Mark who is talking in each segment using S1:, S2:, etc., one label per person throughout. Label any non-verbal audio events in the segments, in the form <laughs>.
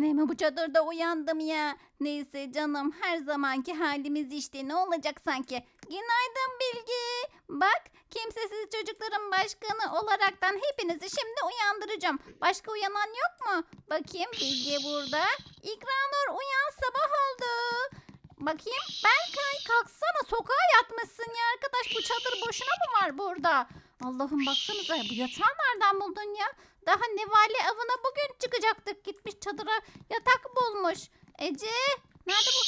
S1: Gene mi bu çadırda uyandım ya? Neyse canım her zamanki halimiz işte ne olacak sanki? Günaydın Bilgi. Bak kimsesiz çocukların başkanı olaraktan hepinizi şimdi uyandıracağım. Başka uyanan yok mu? Bakayım Bilge burada. İkranur uyan sabah oldu. Bakayım Berkay kalksana sokağa yatmışsın ya arkadaş bu çadır boşuna mı var burada? Allah'ım baksanıza bu yatağı nereden buldun ya? Daha Nevale avına bugün çıkacaktık gitmiş çadıra yatak bulmuş. Ece nerede bu?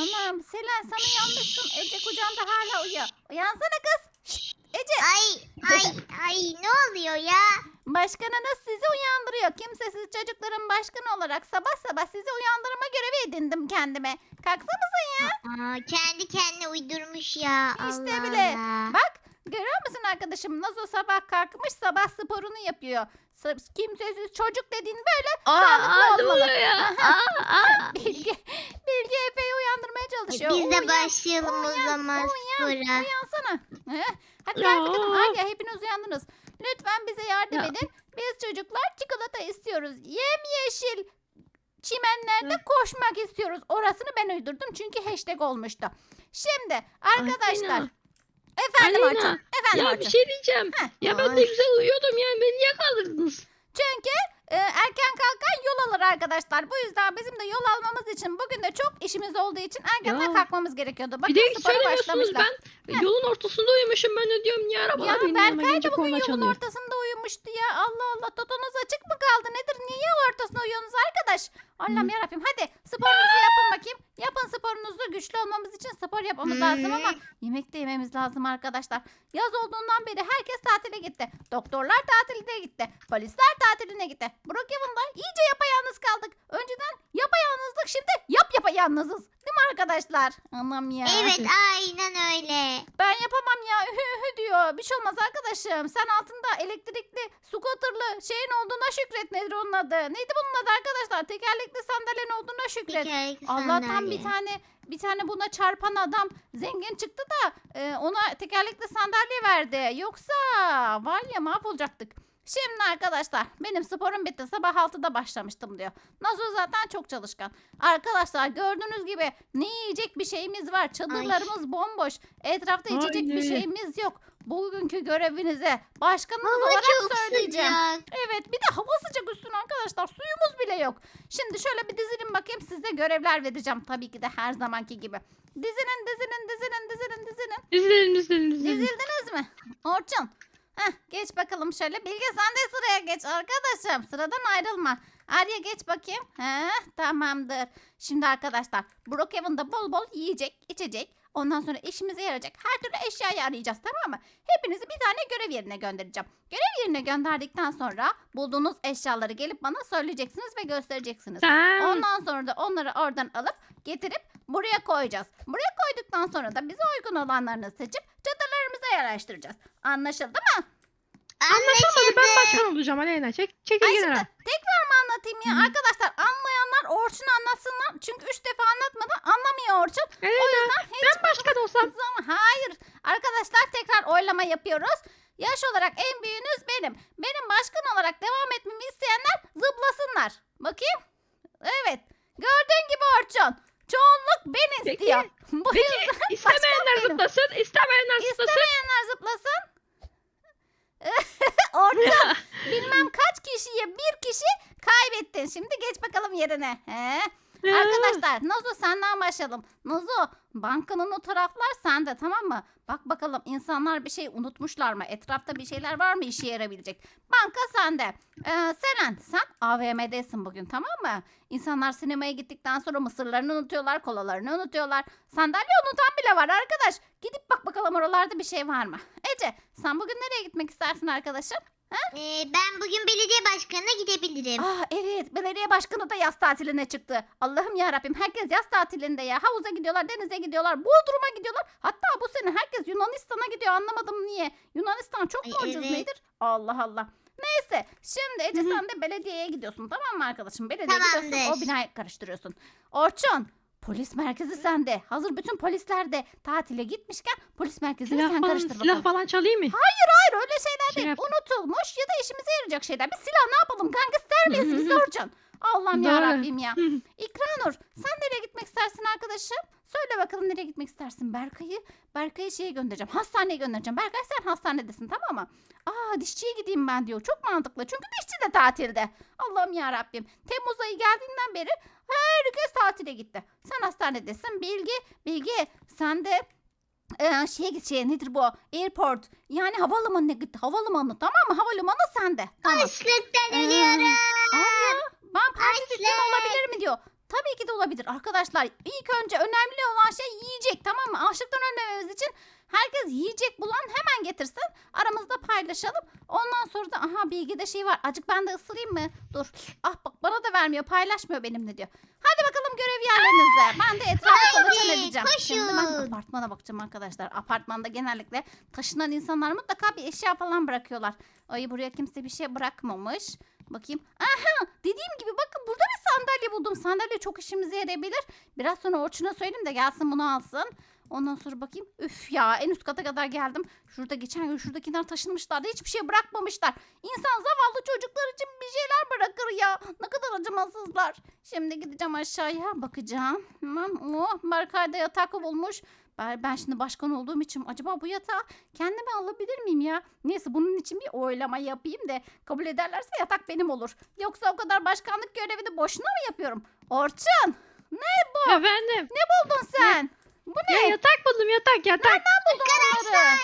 S1: Anam Selen sen uyanmışsın Ece kucağında hala uyuyor. Uyansana kız. Şşt, Ece
S2: Ay ay ay ne oluyor ya?
S1: başkanınız sizi uyandırıyor. Kimsesiz çocukların başkanı olarak sabah sabah sizi uyandırma görevi edindim kendime. Kalksanıza ya.
S2: Aa, kendi kendine uydurmuş ya.
S1: İşte
S2: Allah
S1: bile.
S2: Allah.
S1: Bak görüyor musun arkadaşım Nazo sabah kalkmış sabah sporunu yapıyor. Kimsesiz çocuk dediğin böyle Sağlıklı
S3: Aa,
S1: olmalı.
S3: ya? Aa, aa.
S1: Bilge, Bilge Efe'yi uyandırmaya çalışıyor.
S2: Biz de
S1: Uyan,
S2: başlayalım o
S1: uyan,
S2: zaman
S1: uyan,
S2: spora.
S1: Uyansana. Hadi gel bakalım. Ay hepiniz uyandınız. Lütfen bize yardım
S3: Ya.
S1: edin. Biz çocuklar çikolata istiyoruz. Yemyeşil çimenlerde koşmak istiyoruz. Orasını ben uydurdum çünkü hashtag olmuştu. Şimdi arkadaşlar.
S3: Aleyna.
S1: Efendim
S3: Aleyna,
S1: Orçun. Efendim
S3: Ya
S1: Orçun.
S3: bir şey diyeceğim.
S1: Heh.
S3: Ya ben de güzel uyuyordum ya. Beni niye kaldırdınız?
S1: Çünkü e, erken kalkan yol alır arkadaşlar. Bu yüzden bizim de yol almamız için bugün de çok işimiz olduğu için erkenden
S3: Ya.
S1: kalkmamız gerekiyordu. Bakın
S3: Bir de
S1: spora
S3: söylemiyorsunuz.
S1: başlamışlar.
S3: Ben yolun ortasında uyumuşum. Ben de diyorum niye arabalar
S1: Ya
S3: benim yanıma
S1: Berkay
S3: gelince
S1: da bugün
S3: korna
S1: yolun
S3: çalıyor.
S1: ortasında uyumuştu ya. Allah Allah totonuz açık mı kaldı? Nedir? Niye ortasında uyuyorsunuz arkadaş? Allah'ım
S3: Hı.
S1: yarabbim hadi sporunuzu yapın bakayım. Yapın sporunuzu güçlü olmamız için spor yapmamız lazım ama yemek de yememiz lazım arkadaşlar. Yaz olduğundan beri herkes tatile gitti. Doktorlar tatiline gitti. Polisler tatiline gitti. Brookhaven'da iyice yapayalnız kaldık. Önceden yapayalnızdık şimdi yap yapayalnızız. Değil mi arkadaşlar? Anam ya.
S2: Evet aynen öyle.
S1: Ben yapamam ya diyor. Bir şey olmaz arkadaşım. Sen altında elektrikli, scooterlı şeyin olduğuna şükret. Nedir onun adı? Neydi bunun adı arkadaşlar? Tekerlekli sandalyenin olduğuna şükret.
S2: Tekerlekli
S1: Allah'tan
S2: sandalye.
S1: bir tane bir tane buna çarpan adam zengin çıktı da e, ona tekerlekli sandalye verdi. Yoksa var ya mahvolacaktık. Şimdi arkadaşlar benim sporum bitti. Sabah 6'da başlamıştım diyor. Nazo zaten çok çalışkan. Arkadaşlar gördüğünüz gibi ne yiyecek bir şeyimiz var. Çadırlarımız bomboş. Etrafta içecek bir şeyimiz yok. Bugünkü görevinize başkanınız
S2: Hava
S1: olarak söyleyeceğim.
S2: sıcak.
S1: Evet bir de hava sıcak üstüne arkadaşlar suyumuz bile yok. Şimdi şöyle bir dizinin bakayım size görevler vereceğim tabii ki de her zamanki gibi. Dizinin dizinin dizinin dizinin dizinin.
S3: İzledim izledim izledim.
S1: Dizildiniz mi? Orçun. Heh, geç bakalım şöyle. Bilge sen de sıraya geç arkadaşım. Sıradan ayrılma. Arya geç bakayım. Heh, tamamdır. Şimdi arkadaşlar Brookhaven'da bol bol yiyecek, içecek. Ondan sonra işimize yarayacak. Her türlü eşyayı arayacağız tamam mı? Hepinizi bir tane görev yerine göndereceğim. Görev yerine gönderdikten sonra bulduğunuz eşyaları gelip bana söyleyeceksiniz ve göstereceksiniz.
S3: Tamam.
S1: Ondan sonra da onları oradan alıp getirip buraya koyacağız. Buraya koyduktan sonra da bize uygun olanlarını seçip çadırlarımıza yerleştireceğiz. Anlaşıldı mı?
S3: Anlaşılmadı ben başkan olacağım Aleyna. Çek, çekil
S1: Ay
S3: kenara.
S1: şimdi tekrar mı anlatayım ya?
S3: Hı.
S1: Arkadaşlar anlayanlar Orçun anlatsınlar. Çünkü üç defa anlatmadan anlamıyor Orçun. O
S3: Aleyna
S1: yüzden hiç
S3: ben başkan olsam.
S1: zaman hayır. Arkadaşlar tekrar oylama yapıyoruz. Yaş olarak en büyüğünüz benim. Benim başkan olarak devam etmemi isteyenler zıplasınlar. Bakayım. Evet. Gördüğün gibi Orçun. Çoğunluk beni
S3: Peki.
S1: istiyor. <laughs> Bu
S3: Peki
S1: yüzden
S3: istemeyenler
S1: benim.
S3: zıplasın. istemeyenler zıplasın.
S1: istemeyenler zıplasın. <laughs> Orçun <laughs> bilmem kaç kişiye bir kişi kaybettin. Şimdi geç bakalım yerine. He? Arkadaşlar <laughs> Nazo senden başlayalım. Nazo bankanın o taraflar sende tamam mı? Bak bakalım insanlar bir şey unutmuşlar mı? Etrafta bir şeyler var mı işe yarayabilecek? Banka sende. Ee, Seren sen AVM'desin bugün tamam mı? İnsanlar sinemaya gittikten sonra mısırlarını unutuyorlar, kolalarını unutuyorlar. Sandalye unutan bile var arkadaş. Gidip bak bakalım oralarda bir şey var mı? Ece sen bugün nereye gitmek istersin arkadaşım?
S2: Ee, ben bugün belediye başkanına gidebilirim.
S1: Ah evet belediye başkanı da yaz tatiline çıktı. Allah'ım ya Rabbim herkes yaz tatilinde ya. Havuza gidiyorlar, denize gidiyorlar, Bodrum'a gidiyorlar. Hatta bu sene herkes Yunanistan'a gidiyor anlamadım niye. Yunanistan çok mu
S2: Ay,
S1: ucuz
S2: evet.
S1: nedir? Allah Allah. Neyse şimdi Ece
S3: Hı hı.
S1: sen de belediyeye gidiyorsun tamam mı arkadaşım? Belediyeye gidiyorsun
S2: Tamamdır.
S1: o binayı karıştırıyorsun. Orçun polis merkezi sende. Hazır bütün polisler de tatile gitmişken polis merkezini
S3: Silah
S1: sen
S3: falan,
S1: karıştır
S3: silah
S1: bakalım.
S3: falan çalayım mı?
S1: Hayır öyle şeyler değil.
S3: Şey yap-
S1: Unutulmuş ya da işimize yarayacak şeyler. Bir silah ne yapalım? Gangster miyiz biz Orçun? Allah'ım
S3: Doğru.
S1: yarabbim ya. İkranur sen nereye gitmek istersin arkadaşım? Söyle bakalım nereye gitmek istersin? Berkay'ı Berkay'ı şeye göndereceğim. Hastaneye göndereceğim. Berkay sen hastanedesin tamam mı? Aa dişçiye gideyim ben diyor. Çok mantıklı. Çünkü dişçi de tatilde. Allah'ım ya Rabbim. Temmuz ayı geldiğinden beri herkes tatile gitti. Sen hastanedesin. Bilgi, Bilgi sen de e, şeye git şeye nedir bu? Airport. Yani havalimanına git. Havalimanı tamam mı? Havalimanı sende. Tamam.
S2: Açlıktan
S1: Ee,
S2: ölüyorum.
S1: Ben parti olabilir mi diyor. Tabii ki de olabilir arkadaşlar. İlk önce önemli olan şey yiyecek tamam mı? Açlıktan ölmememiz için herkes yiyecek bulan hemen getirsin. Aramızda paylaşalım. Ondan sonra da aha bilgide şey var. Acık ben de ısırayım mı? Dur. Ah bak bana da vermiyor. Paylaşmıyor benimle diyor. Hadi bakalım görev yerlerinize. Ben de etrafı
S2: Haydi,
S1: kolaçan edeceğim. Şimdi ben
S2: koşun.
S1: apartmana bakacağım arkadaşlar. Apartmanda genellikle taşınan insanlar mutlaka bir eşya falan bırakıyorlar. Ay buraya kimse bir şey bırakmamış. Bakayım. Aha dediğim gibi bakın burada bir sandalye buldum. Sandalye çok işimize yarayabilir. Biraz sonra Orçun'a söyleyeyim de gelsin bunu alsın. Ondan sonra bakayım. Üf ya en üst kata kadar geldim. Şurada geçen gün şuradakiler taşınmışlardı. Hiçbir şey bırakmamışlar. İnsan zavallı çocuklar için bir şeyler bırakır ya. Ne kadar acımasızlar. Şimdi gideceğim aşağıya bakacağım. Tamam. Oh, Berkay yatak bulmuş. Ben, ben şimdi başkan olduğum için acaba bu yatağı kendime alabilir miyim ya? Neyse bunun için bir oylama yapayım da kabul ederlerse yatak benim olur. Yoksa o kadar başkanlık görevini boşuna mı yapıyorum? Orçun
S3: Efendim.
S1: buldun sen. Bu ne?
S3: Ya yatak buldum yatak yatak.
S1: buldun onları?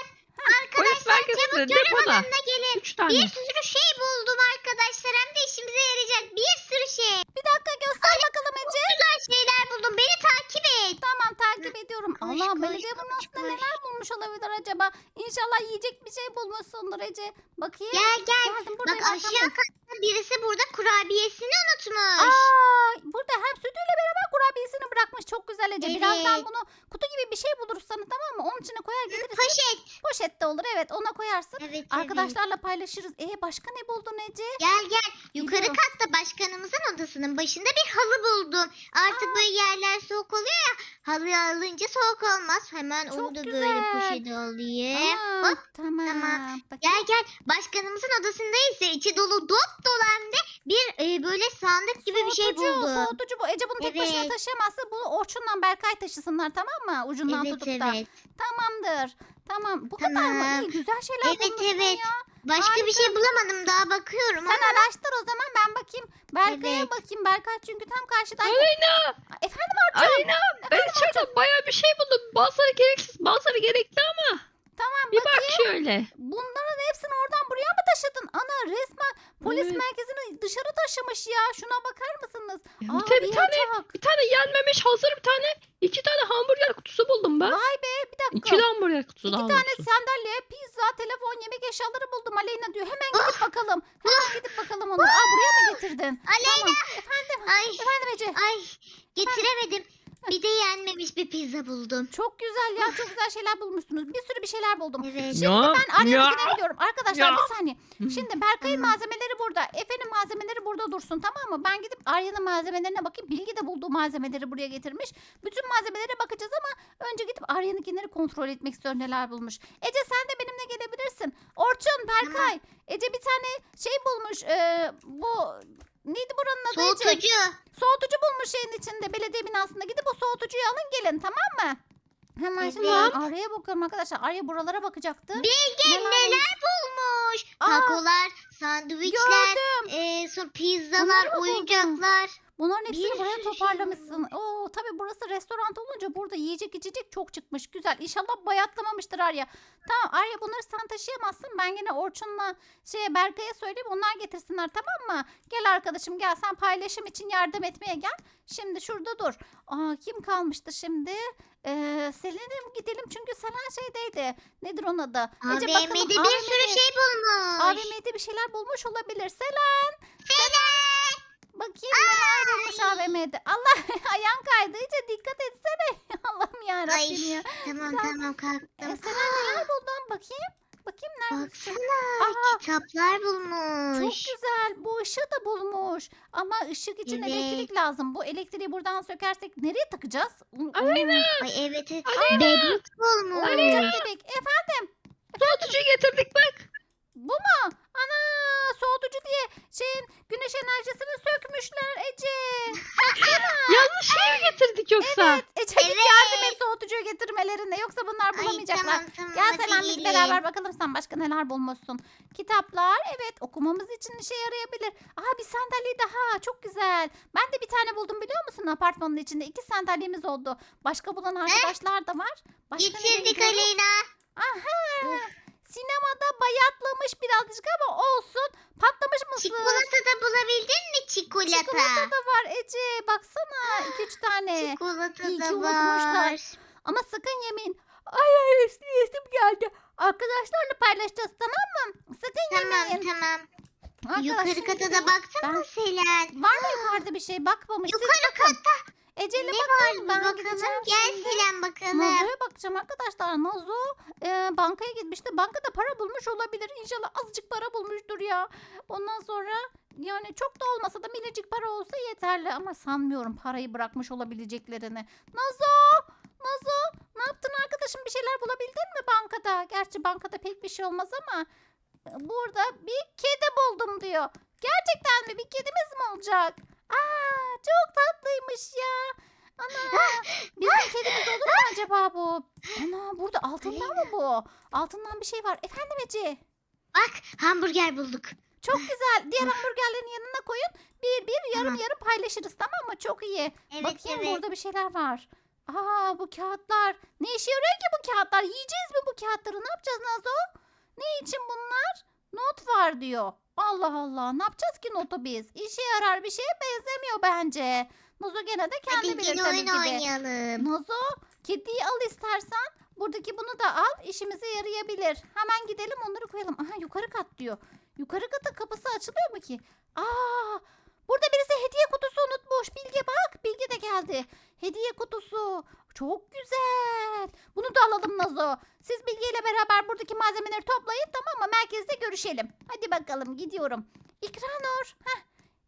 S3: Polis merkezinde
S2: Görev
S3: depoda.
S2: alanına gelin.
S3: Üç tane.
S2: Bir sürü şey buldum arkadaşlar. Hem de işimize yarayacak. Bir sürü şey.
S1: Bir dakika göster bakalım Ece.
S2: Güzel şeyler buldum. Beni takip et.
S1: Tamam takip ediyorum.
S2: Koş,
S1: Allah
S2: koş,
S1: belediye bunun
S2: koş,
S1: aslında
S2: koş.
S1: neler bulmuş olabilir acaba? İnşallah yiyecek bir şey bulmuşsundur Ece. Bakayım.
S2: Gel gel.
S1: Geldim
S2: Bak
S1: buradayım.
S2: aşağı
S1: arkamdayım.
S2: Birisi burada kurabiyesini unutmuş.
S1: Aa, burada hem sütüyle beraber kurabiyesini bırakmış. Çok güzel Ece. Birazdan
S2: Evet.
S1: bunu kutu gibi bir şey buluruz sana tamam mı? Onun içine koyar getiririz.
S2: Poşet.
S1: Poşette olur evet ona koyarsın.
S2: Evet evet.
S1: Arkadaşlarla paylaşırız. E başka ne buldun Ece?
S2: Gel gel. Yukarı
S1: Geliyorum.
S2: katta başkanımızın odasının başında bir halı buldum. Artık
S1: Aa.
S2: böyle yerler soğuk oluyor ya. Halı alınca soğuk olmaz. Hemen
S1: Çok
S2: onu da
S1: güzel.
S2: böyle poşete alayım.
S1: Aa,
S2: Bak
S1: tamam.
S2: tamam.
S1: Bakayım.
S2: gel gel. Başkanımızın odasındayız içi dolu dop dolu hem de bir e, böyle sandık gibi bir şey
S1: Soğutucu,
S2: buldum.
S1: Soğutucu bu. Ece bunu tek başına
S2: Evet.
S1: taşıyamazsa bunu Orçun'la Berkay taşısınlar tamam mı? Ucundan
S2: Evet
S1: tutup da.
S2: evet.
S1: Tamamdır. Tamam. Bu kadar mı?
S2: Tamam.
S1: İyi güzel şeyler
S2: Evet,
S1: bulmuşsun
S2: evet.
S1: ya.
S2: Başka bir şey bulamadım daha bakıyorum
S1: Sen
S2: ama.
S1: araştır o zaman ben bakayım. Berkay'a
S2: Evet.
S1: bakayım. Berkay çünkü tam karşıdan.
S3: Aleyna.
S1: Efendim Orçun.
S3: Aleyna. Ben içeride bayağı bir şey buldum. Bazıları gereksiz bazıları gerekli ama.
S1: Tamam
S3: Bir
S1: bakayım.
S3: bak şöyle.
S1: Bunların hepsini oradan buraya mı taşıdın? Ana resmen polis
S3: Evet.
S1: merkezini dışarı taşımış ya. Şuna bakar mısınız?
S3: Ya
S1: Aa,
S3: bir, tane, bir tane
S1: yatak.
S3: bir tane yenmemiş hazır bir tane iki tane hamburger kutusu buldum ben.
S1: Vay be bir dakika.
S3: İki de hamburger kutusu
S1: İki
S3: daha
S1: tane sandalye, pizza, telefon, yemek eşyaları buldum Aleyna diyor. Hemen
S2: Ah!
S1: gidip bakalım. Hemen gidip bakalım onları. Aa buraya mı getirdin?
S2: Aleyna.
S1: Tamam. Efendim.
S2: Ay
S1: Efendim Ece.
S2: ay getiremedim. Bir de yenmemiş bir pizza buldum.
S1: Çok güzel ya. Çok güzel şeyler bulmuşsunuz. Bir sürü bir şeyler buldum.
S2: Evet.
S1: Şimdi
S3: Ya,
S1: ben
S3: ya.
S1: gidiyorum. Arkadaşlar
S3: Ya.
S1: bir saniye. Şimdi Berkay'ın
S2: Tamam.
S1: malzemeleri burada. Efe'nin malzemeleri burada dursun tamam mı? Ben gidip Arya'nın malzemelerine bakayım. Bilgi de bulduğu malzemeleri buraya getirmiş. Bütün malzemelere bakacağız ama önce gidip Arya'nınkileri kontrol etmek istiyorum neler bulmuş. Ece sen de benimle gelebilirsin. Orçun, Berkay. Ece bir tane şey bulmuş. Ee, bu neydi buranın adı Ece?
S2: Soğutucu.
S1: Soğutucu bulmuş şeyin içinde belediye binasında. Gidip o soğutucuyu alın gelin tamam mı? Hemen şimdi
S2: Evet.
S1: ben Arya'ya bakıyorum arkadaşlar. Arya buralara bakacaktı.
S2: Bilge
S1: Neler
S2: neler bulmuş.
S1: Aa,
S2: Takolar, sandviçler,
S1: Gördüm.
S2: e, sonra pizzalar,
S1: mı buldun?
S2: oyuncaklar.
S1: Bunların hepsini
S2: Bir
S1: buraya
S2: şey
S1: toparlamışsın. Oo tabii burası restoran olunca burada yiyecek içecek çok çıkmış. Güzel. İnşallah bayatlamamıştır Arya. Tamam Arya bunları sen taşıyamazsın. Ben gene Orçun'la şeye Berkay'a söyleyeyim onlar getirsinler tamam mı? Gel arkadaşım gel sen paylaşım için yardım etmeye gel. Şimdi şurada dur. Aa kim kalmıştı şimdi? Ee, Selen'e mi gidelim çünkü Selen şeydeydi. Nedir onun adı?
S2: AVM'de bir sürü şey bulmuş.
S1: AVM'de bir şeyler bulmuş olabilir. Selen.
S2: Selen.
S1: Bakayım neler bulmuş AVM'de. Allah <laughs> ayağın kaydı. İyice dikkat etsene. <laughs> Allah'ım yarabbim
S2: Ay
S1: ya.
S2: tamam
S1: Sen-
S2: tamam
S1: E,
S2: kalktım.
S1: Selen neler buldun? Bakayım. Bakayım nerede?
S2: Baksana
S1: Aa,
S2: kitaplar
S1: çok
S2: bulmuş.
S1: güzel. Bu ışığı da bulmuş. Ama ışık için
S2: Evet.
S1: elektrik lazım. Bu elektriği buradan sökersek nereye takacağız? Un-
S3: Aleyna.
S2: Ay evet evet.
S3: Aleyna.
S2: Bebek bulmuş.
S1: Oyuncak bebek. Efendim
S3: Soğutucuyu getirdik bak.
S1: Bu mu? Ana soğutucu diye şeyin güneş enerjisini sökmüşler <laughs>
S3: yoksa?
S1: Ece git
S2: Evet.
S1: yardım et soğutucuyu getirmelerinde yoksa bunlar
S2: Ay
S1: bulamayacaklar.
S2: tamam tamam
S1: Gel
S2: hadi
S1: Selen biz
S2: gelin.
S1: beraber bakalım sen başka neler bulmuşsun. Kitaplar evet okumamız için işe yarayabilir. Aa bir sandalye daha çok güzel. Ben de bir tane buldum biliyor musun apartmanın içinde. iki sandalyemiz oldu. Başka bulan arkadaşlar da var. Başka ne
S2: Getirdik
S1: bekliyoruz?
S2: Aleyna.
S1: Aha. Sinemada bayatlamış birazcık ama olsun. Patlamış mısır.
S2: Çikolata da bulabildin mi çikolata?
S1: Çikolata da var Ece. Baksana 2-3 tane.
S2: Çikolata
S1: İyi ki
S2: da
S1: unutmuşlar.
S2: var.
S1: Ama sakın yemeyin. Ay ay yesim geldi. Arkadaşlarla paylaşacağız tamam mı? Sakın
S2: Tamam
S1: yemeyin.
S2: tamam. Yukarı
S1: Arkadaşlar,
S2: kata da baksana
S1: Ben-
S2: Selen.
S1: Var mı yukarıda bir şey? Bakmamış. Siz
S2: Yukarı
S1: bakın. Ece'yle
S2: ne
S1: bakın.
S2: var
S1: Ben
S2: bakalım. Gel. Selen bakalım.
S1: Nazo'ya bakacağım arkadaşlar. Nazo e, bankaya gitmişti. Bankada para bulmuş olabilir. İnşallah azıcık para bulmuştur ya. Ondan sonra yani çok da olmasa da minicik para olsa yeterli. Ama sanmıyorum parayı bırakmış olabileceklerini. Nazo! Nazo! Ne yaptın arkadaşım? Bir şeyler bulabildin mi bankada? Gerçi bankada pek bir şey olmaz ama burada bir kedi buldum diyor. Gerçekten mi? Bir kedimiz mi olacak? Aa, çok tatlıymış ya. Ana, <gasps> bizim kedimiz olur mu acaba bu? Ana, burada altından mı bu? Altından bir şey var. Efendim Ece?
S2: Bak hamburger bulduk.
S1: Çok güzel. Diğer hamburgerlerin yanına koyun. Bir bir yarım
S2: Tamam.
S1: yarım paylaşırız tamam mı? Çok iyi.
S2: Evet
S1: Bakayım
S2: evet.
S1: burada bir şeyler var. Aa bu kağıtlar. Ne işe yarıyor ki bu kağıtlar? Yiyeceğiz mi bu kağıtları? Ne yapacağız Nazo? Ne için bunlar? Not var diyor. Allah Allah. Ne yapacağız ki notu biz? İşe yarar bir şeye benzemiyor bence. Nazo gene de kendi
S2: Hadi
S1: bilir tabii
S2: oyun
S1: ki de.
S2: oynayalım.
S1: Kediyi al istersen. Buradaki bunu da al. işimize yarayabilir. Hemen gidelim onları koyalım. Aha yukarı kat diyor. Yukarı kata kapısı açılıyor mu ki? Aa burada birisi hediye kutusu unutmuş. Bilge bak. Bilge de geldi. Hediye kutusu. Çok güzel. Bunu da alalım Nazo. Siz Bilge ile beraber buradaki malzemeleri toplayın tamam mı? Merkezde görüşelim. Hadi bakalım gidiyorum. İkranur. Heh.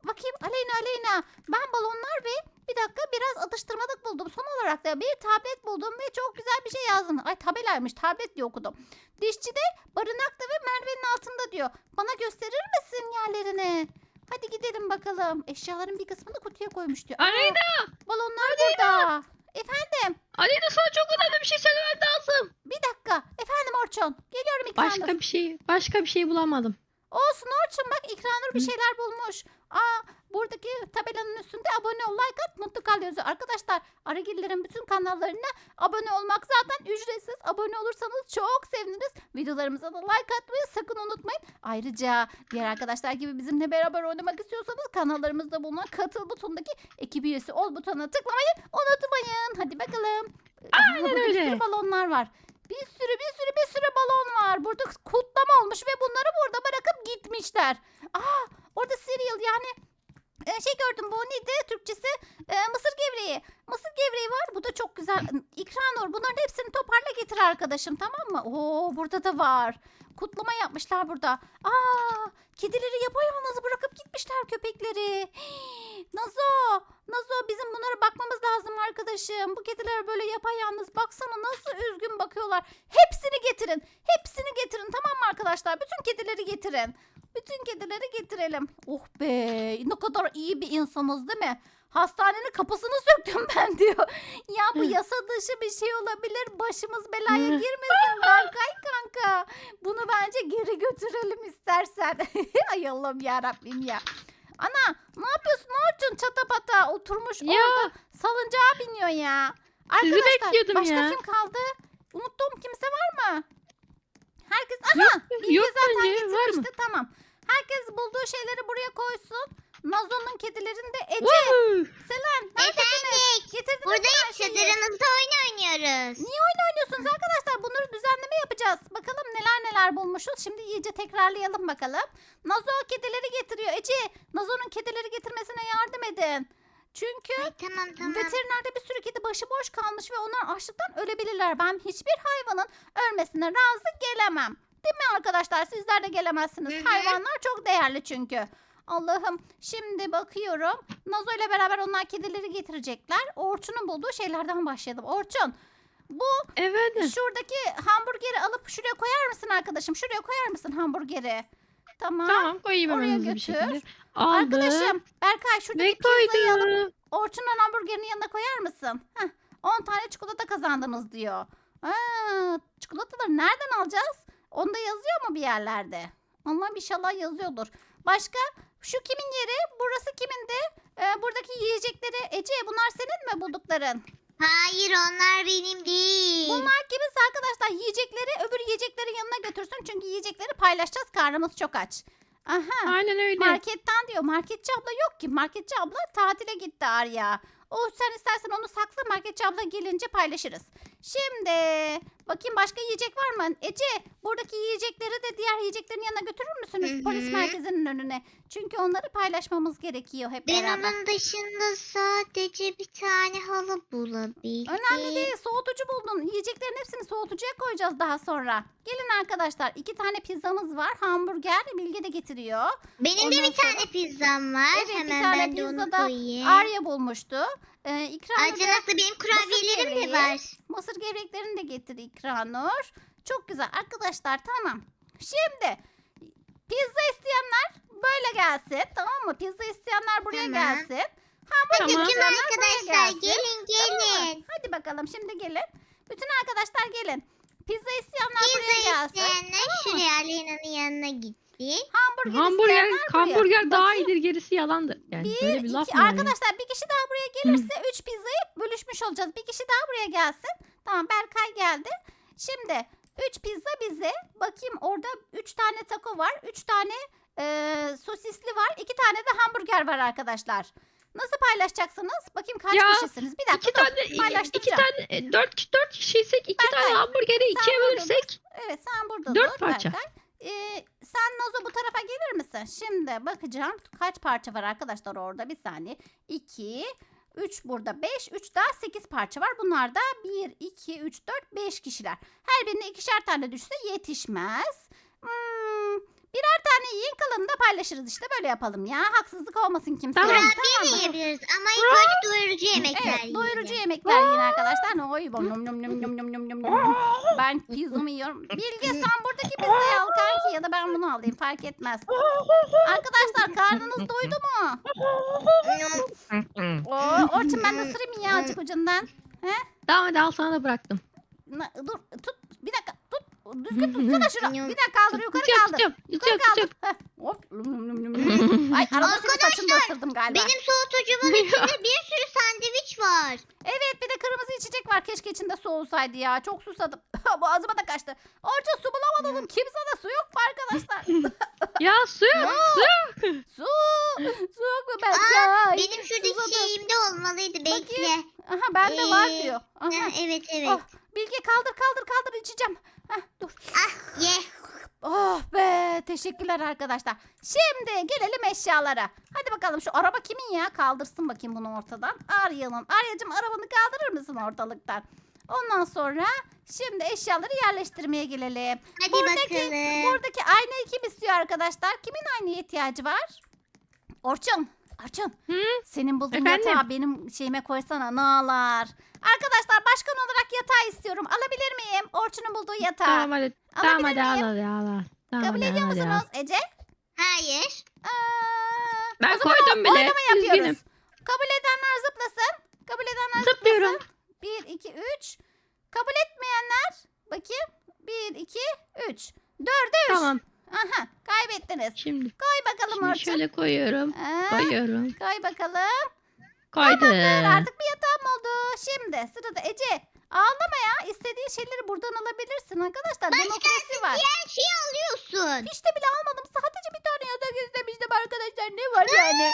S1: Bakayım Aleyna Aleyna. Ben balonlar ve bir dakika biraz atıştırmalık buldum. Son olarak da bir tablet buldum ve çok güzel bir şey yazdım. Ay tabelaymış tablet diye okudum. Dişçide barınakta ve merdivenin altında diyor. Bana gösterir misin yerlerini? Hadi gidelim bakalım. Eşyaların bir kısmını kutuya koymuş diyor.
S3: Aleyna!
S1: balonlar burada. Efendim
S3: Aleyna sana çok önemli bir şey söylemem lazım.
S1: bir dakika. Efendim Orçun. Geliyorum İkranur.
S3: Başka bir şey, başka bir şey bulamadım.
S1: Olsun Orçun bak İkranur bir
S3: Hı.
S1: şeyler bulmuş. Aa buradaki tabelanın üstünde abone ol like at mutlu kal yazıyor. Arkadaşlar Aragillerin bütün kanallarına abone olmak zaten ücretsiz. Abone olursanız çok seviniriz. Videolarımıza da like atmayı sakın unutmayın. Ayrıca diğer arkadaşlar gibi bizimle beraber oynamak istiyorsanız kanallarımızda bulunan katıl butonundaki ekip üyesi ol butonuna tıklamayı unutmayın. Hadi bakalım.
S3: Aynen
S1: burada bir
S3: öyle.
S1: sürü balonlar var. Bir sürü bir sürü bir sürü balon var. Burada kutlama olmuş ve bunları burada bırakıp gitmişler. Aa orada cereal yani e, şey gördüm bu neydi Türkçesi? E, mısır gevreği. Mısır gevreği var. Bu da çok güzel. İkranur bunların hepsini toparla getir arkadaşım tamam mı? Oo burada da var. Kutlama yapmışlar burada. Aa kedileri yapayalnız bırakıp gitmişler köpekleri. Hii, <gasps> Nazo, Nazo bizim bunlara bakmamız lazım arkadaşım. Bu kediler böyle yapayalnız baksana nasıl üzgün bakıyorlar. Hepsini getirin. Hepsini getirin tamam mı arkadaşlar? Bütün kedileri getirin. Bütün kedileri getirelim. Oh be ne kadar iyi bir insanız değil mi? Hastanenin kapısını söktüm <laughs> ben diyor. Ya bu yasa dışı bir şey olabilir. Başımız belaya girmesin Berkay kanka. Bunu bence geri götürelim istersen. <laughs> Ay Allah'ım yarabbim ya. Ana ne yapıyorsun Orçun çatapata oturmuş
S3: Ya.
S1: orada salıncağa biniyor ya.
S3: Sizi
S1: Arkadaşlar
S3: bekliyordum
S1: başka
S3: ya.
S1: kim kaldı? Unuttuğum kimse var mı? Herkes aha Bilge
S3: Yok
S1: zaten
S3: bence var mı?
S1: getirmişti tamam. Herkes bulduğu şeyleri buraya koysun. Nazo'nun kedilerini de Ece! Selen
S2: Efendim
S1: getirdiniz mi
S2: buradayım
S1: her şeyi?
S2: çadırımızda oyun oynuyoruz.
S1: Niye oyun oynuyorsunuz arkadaşlar? Bunları düzenleme yapacağız. Bakalım neler neler bulmuşuz. Şimdi iyice tekrarlayalım bakalım. Nazo kedileri getiriyor. Ece, Nazo'nun kedileri getirmesine yardım edin. Çünkü
S2: Ay, tamam tamam.
S1: veterinerde bir sürü kedi başıboş kalmış ve onlar açlıktan ölebilirler. Ben hiçbir hayvanın ölmesine razı gelemem. Değil mi arkadaşlar? Sizler de gelemezsiniz.
S2: Hı hı.
S1: Hayvanlar çok değerli çünkü. Allah'ım şimdi bakıyorum. Nazo ile beraber onlar kedileri getirecekler. Orçun'un bulduğu şeylerden başlayalım. Orçun bu
S3: Evet.
S1: şuradaki hamburgeri alıp şuraya koyar mısın arkadaşım? Şuraya koyar mısın hamburgeri? Tamam.
S3: Tamam koyayım
S1: Oraya
S3: hemen hızlı bir
S1: götür.
S3: şekilde. Aldım.
S1: Arkadaşım Berkay şuradaki pizzayı alıp
S3: koydum?
S1: Orçun'un hamburgerinin yanına koyar mısın? Heh, 10 tane çikolata kazandınız diyor. Aa, çikolataları nereden alacağız? Onda yazıyor mu bir yerlerde? Allah'ım inşallah yazıyordur. Başka? Şu kimin yeri? Burası kimindi? Ee, buradaki yiyecekleri. Ece bunlar senin mi buldukların?
S2: Hayır onlar benim değil.
S1: Bunlar kimisi arkadaşlar yiyecekleri öbür yiyeceklerin yanına götürsün. Çünkü yiyecekleri paylaşacağız. Karnımız çok aç. Aha.
S3: Aynen öyle.
S1: Marketten diyor. Marketçi abla yok ki. Marketçi abla tatile gitti Arya. O sen istersen onu sakla marketçi abla gelince paylaşırız. Şimdi bakayım başka yiyecek var mı? Ece buradaki yiyecekleri de diğer yiyeceklerin yanına götürür müsünüz
S2: Hı
S1: polis
S2: hı.
S1: merkezinin önüne? Çünkü onları paylaşmamız gerekiyor hep
S2: Ben
S1: beraber.
S2: onun dışında sadece bir tane halı bulabildim.
S1: Önemli değil. Soğutucu buldun. Yiyeceklerin hepsini soğutucuya koyacağız daha sonra. Gelin arkadaşlar. iki tane pizzamız var. Hamburger Bilge de getiriyor.
S2: Benim de
S1: Ondan
S2: bir tane pizzam var.
S1: Evet, bir
S2: Hemen
S1: tane
S2: ben de onu koyayım.
S1: Arya bulmuştu. Ee, İkranur da
S2: Ayrıca benim kurabiyelerim de var.
S1: mısır gevreklerini de getir İkranur. Çok güzel. Arkadaşlar tamam. Şimdi pizza isteyenler böyle gelsin. Tamam mı? Pizza isteyenler buraya
S2: Tamam.
S1: gelsin.
S2: Hadi
S3: Tamam.
S1: buraya
S2: arkadaşlar
S1: gelsin.
S2: gelin
S1: Tamam mı?
S2: gelin.
S1: Hadi bakalım şimdi gelin. Bütün arkadaşlar gelin. Pizza isteyenler
S2: Pizza
S1: buraya gelsin.
S2: isteyenler şuraya Aleyna'nın yanına gitti.
S1: Hamburger,
S3: Hamburger,
S1: isteyenler buraya.
S3: hamburger daha
S1: Bakayım.
S3: iyidir gerisi yalandır. Yani
S1: Bir,
S3: böyle bir laf
S1: iki.
S3: mı ya?
S1: Arkadaşlar bir kişi daha buraya gelirse üç pizzayı bölüşmüş olacağız. Bir kişi daha buraya gelsin. Tamam Berkay geldi. Şimdi üç pizza bize. Bakayım orada üç tane taco var. Üç tane eee, sosisli var. iki tane de hamburger var arkadaşlar. Nasıl paylaşacaksınız? Bakayım kaç
S3: Ya,
S1: kişisiniz? Bir dakika
S3: İki
S1: dur.
S3: tane, iki
S1: paylaştıracağım.
S3: tane, e, dört, dört kişiysek iki
S1: Berkay,
S3: tane hamburgeri ikiye
S1: burada
S3: bölürsek
S1: Evet sen burada
S3: Dört
S1: dur
S3: parça.
S1: Berkay. Ee, sen Nazo bu tarafa gelir misin? Şimdi bakacağım kaç parça var arkadaşlar orada bir saniye. 2, 3 burada 5, 3 daha 8 parça var. Bunlar da 1, 2, 3, 4, 5 kişiler. Her birine ikişer tane düşse yetişmez. Hmm, Birer tane yiyin kalanını da paylaşırız işte böyle yapalım ya. Haksızlık olmasın kimseye.
S3: Tamam.
S2: Kurabiye de yiyebiliriz ama ilk önce doyurucu yemekler
S1: Evet doyurucu yemekler yiyin arkadaşlar. Oy bom nom nom nom nom nom nom nom. Ben pizzamı yiyorum. Bilge sen buradaki pizzayı al kanki ya da ben bunu alayım fark etmez. Arkadaşlar karnınız doydu mu? Oo, Orçun ben de ısırayım ya azıcık ucundan. He?
S3: Tamam hadi al sana da bıraktım.
S1: Na- Dur tut bir dakika. Düzgün tutsana şunu. Bir dakika kaldır yukarı
S3: Tutuyorum,
S1: kaldır.
S3: tutuyorum,
S1: Yukarı
S3: tutuyorum,
S1: kaldır. Heh, Hop. Ay arada senin saçını da ısırdım galiba.
S2: Benim soğutucumun <laughs> içinde bir sürü sandviç var.
S1: Evet bir de kırmızı içecek var. Keşke içinde su olsaydı ya. Çok susadım. <laughs> Boğazıma da kaçtı. Orçun su bulamadım. Kimse de su yok mu arkadaşlar? <laughs>
S3: ya su yok, su yok.
S1: su. Su yok mu Berkay?
S2: Benim şuradaki
S1: susadım.
S2: şeyimde olmalıydı bekle.
S1: Aha bende var
S2: Ee,
S1: diyor. Aha.
S2: Ha, evet evet.
S1: Oh, Bilge kaldır kaldır kaldır içeceğim. Heh, dur.
S2: Ah ye.
S1: Oh be teşekkürler arkadaşlar. Şimdi gelelim eşyalara. Hadi bakalım şu araba kimin ya? Kaldırsın bakayım bunu ortadan. Arya'nın. Arya'cığım arabanı kaldırır mısın ortalıktan? Ondan sonra şimdi eşyaları yerleştirmeye gelelim.
S2: Hadi
S1: Buradaki-
S2: bakalım.
S1: Buradaki aynayı kim istiyor arkadaşlar? Kimin aynaya ihtiyacı var? Orçun. Orçun.
S3: Hı?
S1: Senin bulduğun
S3: Efendim?
S1: yatağı benim şeyime koysana ne ağlar. Arkadaşlar başkan olarak yatağı istiyorum. Alabilir miyim? Orçun'un bulduğu yatağı.
S3: Tamam hadi. Tamam hadi al al. al. Tamam,
S1: Kabul
S3: hadi,
S1: ediyor
S3: hadi, al.
S1: musunuz Ece?
S2: Hayır.
S1: Aa,
S3: Ben
S1: o zaman
S3: koydum bile.
S1: Oylama yapıyoruz.
S3: Üzgünüm.
S1: Kabul edenler zıplasın. Kabul edenler
S3: Zıplıyorum.
S1: zıplasın. 1, 2, 3. Kabul etmeyenler. Bakayım. 1, 2, 3. 4'e 3.
S3: Tamam.
S1: Aha kaybettiniz.
S3: Şimdi,
S1: Koy bakalım
S3: şimdi
S1: Orçun.
S3: şöyle koyuyorum.
S1: Aa,
S3: Koyuyorum.
S1: koy bakalım.
S3: Koydum.
S1: Tamamdır artık bir yatağım oldu. Şimdi sırada Ece. Ağlama ya. İstediğin şeyleri buradan alabilirsin arkadaşlar. Demokrasi var.
S2: Diğer şeyi alıyorsun.
S1: Hiç de bile almadım. Sadece bir tane yatak istemiştim arkadaşlar. Ne var yani?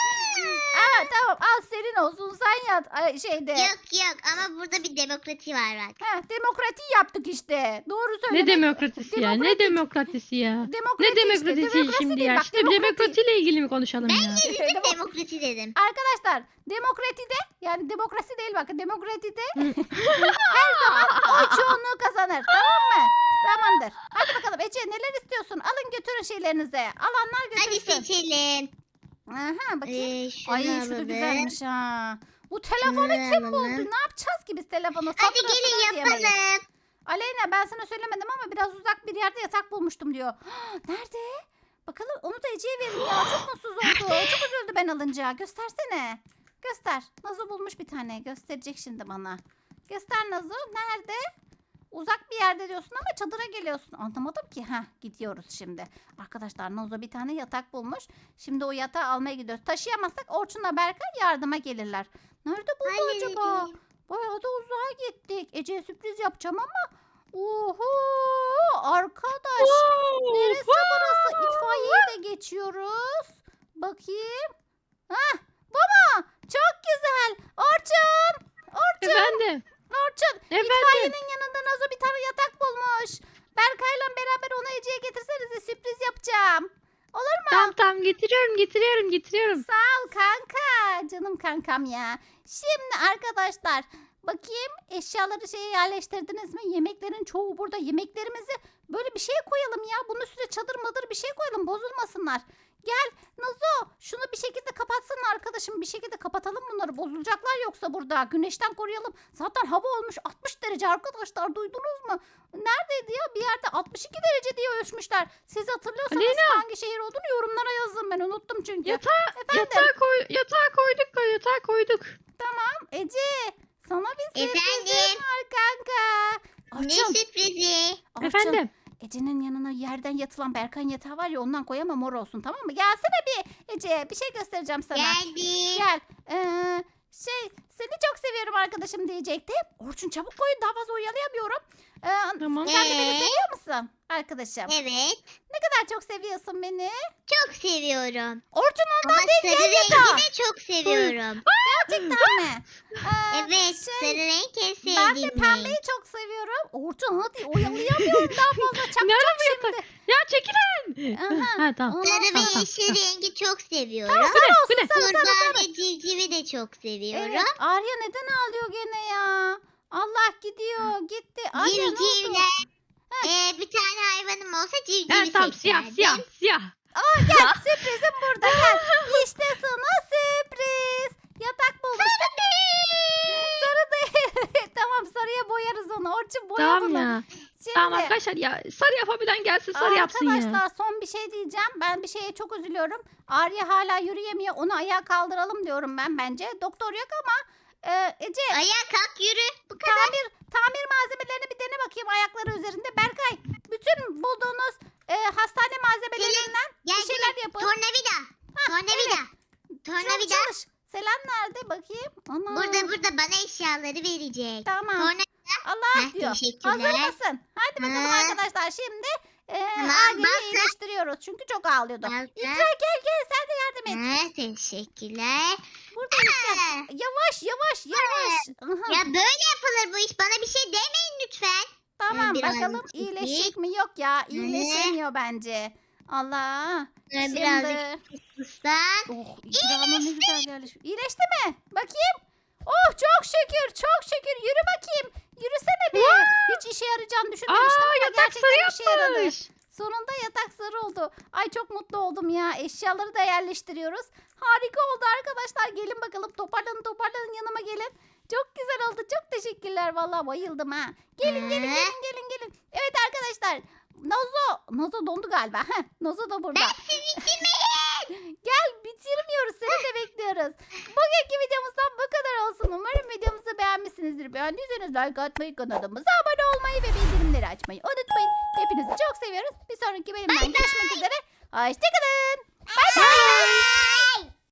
S1: Aa, tamam al senin olsun. Sen yat ay, şeyde.
S2: Yok yok ama burada bir demokrasi var bak.
S1: Heh, demokrati yaptık işte. Doğru
S3: Ne
S1: söylemek.
S3: demokratisi ya? Ne
S1: Demokratik.
S3: demokratisi ya?
S1: Demokrati
S3: Ne
S1: işte,
S3: demokrasisi
S1: demokrasi
S3: şimdi
S1: değil,
S3: ya?
S1: bak,
S3: İşte
S1: demokrati.
S3: demokrasiyle ilgili mi konuşalım ya?
S2: Ne dedim <laughs>
S1: Demo-
S2: demokrasi dedim.
S1: Arkadaşlar demokratide yani demokrasi değil bakın demokratide <laughs> <laughs> her zaman o çoğunluğu kazanır tamam mı? Tamamdır. Hadi bakalım Ece neler istiyorsun? Alın götürün şeylerinizi. Alanlar
S2: Hadi
S1: götürsün.
S2: seçelim.
S1: Aha bakayım.
S2: Ee, şunu
S1: Ay şu da
S2: alalım.
S1: güzelmiş ha. Bu telefonu
S2: Şunu
S1: kim
S2: alalım.
S1: buldu? Ne yapacağız ki biz telefonu?
S2: Hadi
S1: Faturasını
S2: gelin
S1: ödeyemeyiz.
S2: yapalım.
S1: Aleyna ben sana söylemedim ama biraz uzak bir yerde yatak bulmuştum diyor. <gasps> Nerede? Bakalım onu da Ece'ye verin ya. Çok mutsuz <gasps> oldu. Çok üzüldü ben alınca. Göstersene. Göster. Nazo bulmuş bir tane. Gösterecek şimdi bana. Göster Nazo. Nerede? Uzak bir yerde diyorsun ama çadıra geliyorsun. Anlamadım ki. Ha gidiyoruz şimdi. Arkadaşlar Nazo bir tane yatak bulmuş. Şimdi o yatağı almaya gidiyoruz. Taşıyamazsak Orçun'la Berkay yardıma gelirler. Nerede buldu acaba?
S2: Halledeceğim.
S1: Bayağı da uzağa gittik. Ece'ye sürpriz yapacağım ama. Oho arkadaş. Neresi burası? İtfaiyeyi de geçiyoruz. Bakayım. Hah bu mu? Çok güzel. Orçun. Orçun.
S3: Efendim.
S1: Orçun.
S3: Efendim.
S1: İtfaiyenin yanında Nazo bir tane yatak bulmuş. Berkay'la beraber onu Ece'ye getirsenize sürpriz yapacağım.
S3: Tamam tamam getiriyorum getiriyorum getiriyorum.
S1: Sağ ol kanka. Canım kankam ya. Şimdi arkadaşlar bakayım eşyaları şeye yerleştirdiniz mi? Yemeklerin çoğu burada. Yemeklerimizi böyle bir şeye koyalım ya. Bunun üstüne çadır madır bir şey koyalım bozulmasınlar. Gel Nazo şunu bir şekilde kapatsana arkadaşım. Bir şekilde kapatalım bunları. Bozulacaklar yoksa burada. Güneşten koruyalım. Zaten hava olmuş 60 derece arkadaşlar. Duydunuz mu? Neredeydi ya? Bir yerde 62 derece diye ölçmüşler. Siz hatırlıyorsanız
S3: Aleyna.
S1: hangi şehir olduğunu yorumlara yazın. Ben unuttum çünkü.
S3: Yatağa,
S1: Efendim?
S3: yatağa, koy, yatağa koyduk da yatağa koyduk.
S1: Ece sana bir sürprizim
S2: Efendim?
S1: var kanka.
S2: Ne
S1: Orçun,
S2: sürprizi?
S3: Efendim.
S1: Ece'nin yanına yerden yatılan Berkay'ın yatağı var ya ondan koyamam mor olsun tamam mı? Gelsene bir Ece bir şey göstereceğim sana.
S2: Geldim.
S1: Gel. Ee, şey seni çok seviyorum arkadaşım diyecektim. Orçun çabuk koyun daha fazla oyalayamıyorum. Ee,
S3: Tamam.
S1: sen de beni
S2: Ee?
S1: seviyor musun arkadaşım?
S2: Evet.
S1: Ne kadar çok seviyorsun beni.
S2: Çok seviyorum.
S1: Orçun
S2: Ama
S1: ondan değil
S2: sarı
S1: ya yatağı.
S2: rengi de çok seviyorum.
S1: Gerçekten mi? <gasps> Ee,
S2: Evet.
S1: şey,
S2: Sarı renk en
S1: Ben de
S2: sevdiğim
S1: pembeyi
S2: renk.
S1: çok seviyorum. Orçun hadi oyalayamıyorum <laughs> daha fazla
S3: Nerede bu
S1: şimdi.
S3: yatak? Ya çekilin.
S1: Aha.
S3: ha tamam.
S1: Ondan
S2: Sarı
S1: sonra-
S2: ve yeşil rengi çok seviyorum.
S3: Bu ne? Bu ne?
S1: sarı, sarı,
S2: Kurbağa
S1: sarı.
S2: ve civcivi de çok seviyorum.
S1: Evet, Arya neden ağlıyor gene ya? Allah gidiyor gitti. Arya ne oldu?
S2: Civcivler. Ee, bir tane hayvanım olsa civcivi
S3: Evet tamam siyah
S2: seçerdim.
S3: siyah siyah.
S1: Aa gel sürprizim burada gel. İşte sana sürpriz. Yatak bulmuştum. Sarı değil. <laughs> tamam sarıya boyarız onu. Orçun boya
S3: Tamam
S1: bunu.
S3: ya.
S1: Şimdi,
S3: Tamam arkadaşlar ya sarı yapabilen gelsin sarı yapsın ya.
S1: Arkadaşlar son bir şey diyeceğim. Ben bir şeye çok üzülüyorum. Arya hala yürüyemiyor. Onu ayağa kaldıralım diyorum ben bence. Doktor yok ama e, Ece
S2: Ayağa kalk yürü. Bu kadar.
S1: tamir tamir malzemelerini bir dene bakayım ayakları üzerinde. Berkay bütün bulduğunuz e, hastane malzemelerinden
S2: Gel
S1: bir şeyler yapın.
S2: Tornavida. Tornavida.
S1: Çalış,
S2: Tornavida.
S1: çalış. Selen nerede bakayım? Ana.
S2: Burada burada bana eşyaları verecek.
S1: Tamam.
S2: Torna
S1: Allah
S2: Heh,
S1: diyor. Hazır mısın? Hadi bakalım
S2: Hı.
S1: arkadaşlar şimdi e,
S2: Tamam,
S1: iyileştiriyoruz. Çünkü çok ağlıyordu. İkra gel gel sen de yardım et.
S2: Ha, teşekkürler.
S1: Burada işte.
S2: Ha,
S1: Yavaş yavaş yavaş. Aha,
S2: Ya böyle yapılır bu iş. Bana bir şey demeyin lütfen.
S1: tamam
S2: biraz
S1: bakalım iyileşecek mi? Yok ya iyileşemiyor bence. Allah.
S2: Şöyle
S1: Şimdi.
S2: birazcık.
S1: Oh ikramı ne güzel gelmiş. İyileşti mi? Bakayım. Oh çok şükür çok şükür. Yürü bakayım. Yürüsene bir. Hiç işe yarayacağını düşünmemiştim
S3: Aa
S1: ama gerçekten
S3: sarı
S1: işe yaradı.
S3: yapmış.
S1: Sonunda yatak sarı oldu. Ay çok mutlu oldum ya. Eşyaları da yerleştiriyoruz. Harika oldu arkadaşlar. Gelin bakalım toparlanın toparlanın yanıma gelin. Çok güzel oldu. Çok teşekkürler. Vallahi bayıldım ha. Gelin gelin
S2: Hı.
S1: gelin gelin gelin. Evet arkadaşlar. Nazo. Nazo dondu galiba. <laughs> Heh, Nazo da burada. <laughs> Gel bitirmiyoruz. Seni de bekliyoruz. Bugünkü videomuzdan bu kadar olsun. Umarım videomuzu beğenmişsinizdir. Beğendiyseniz like atmayı, kanalımıza abone olmayı ve bildirimleri açmayı unutmayın. Hepinizi çok seviyoruz. Bir sonraki bölümden görüşmek üzere. Hoşçakalın. Bay bay.